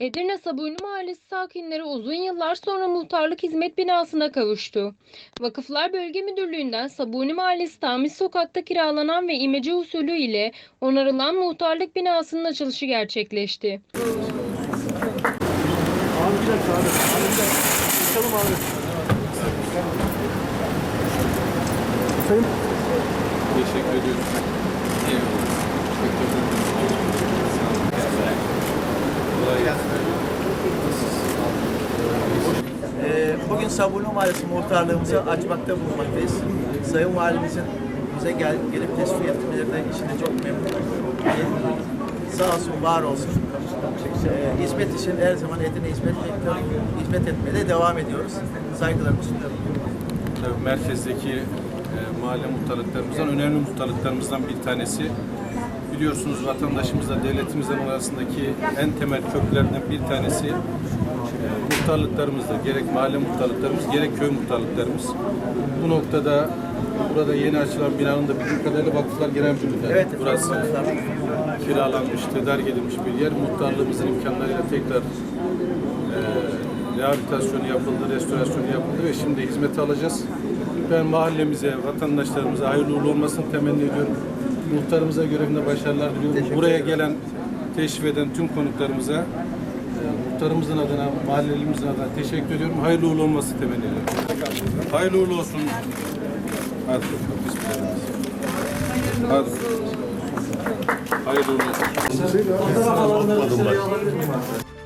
Edirne Sabuni Mahallesi sakinleri uzun yıllar sonra muhtarlık hizmet binasına kavuştu. Vakıflar Bölge Müdürlüğü'nden Sabuni Mahallesi Tamiz Sokak'ta kiralanan ve imece usulü ile onarılan muhtarlık binasının açılışı gerçekleşti. Teşekkür ediyorum. Kolay gelsin. Ee, Bugün Sabunlu Mahallesi muhtarlığımızı açmakta bulunmaktayız. Sayın Valimizin bize gel, gelip teşvik etmelerinden işine çok memnunum. Sağ olsun, var olsun. Ee, hizmet için her zaman Edirne hizmet, hizmet etmeye de devam ediyoruz. Saygılarımı sunuyorum. Tabii merkezdeki e, mahalle muhtarlıklarımızdan, önemli muhtarlıklarımızdan bir tanesi. Biliyorsunuz vatandaşımızla devletimizin arasındaki en temel köprülerden bir tanesi muhtarlıklarımızdır. Gerek mahalle muhtarlıklarımız, gerek köy muhtarlıklarımız. Bu noktada burada yeni açılan binanın da bildiğim kadarıyla Vakıflar Genel Müdürlüğü'nde. Evet, Burası kiralanmış, tedarik edilmiş bir yer. Muhtarlığımızın imkanlarıyla tekrar e, rehabilitasyonu yapıldı, restorasyonu yapıldı ve şimdi hizmete alacağız. Ben mahallemize, vatandaşlarımıza hayırlı uğurlu olmasını temenni ediyorum. Muhtarımıza görevinde başarılar diliyorum. Buraya gelen, teşrif eden tüm konuklarımıza muhtarımızın adına, mahallelimizin adına teşekkür ediyorum. Hayırlı uğurlu olması temenni ediyorum. Hayırlı uğurlu olsun. Hadi bakalım. Bismillah. Hadi. Hayırlı uğurlu olsun.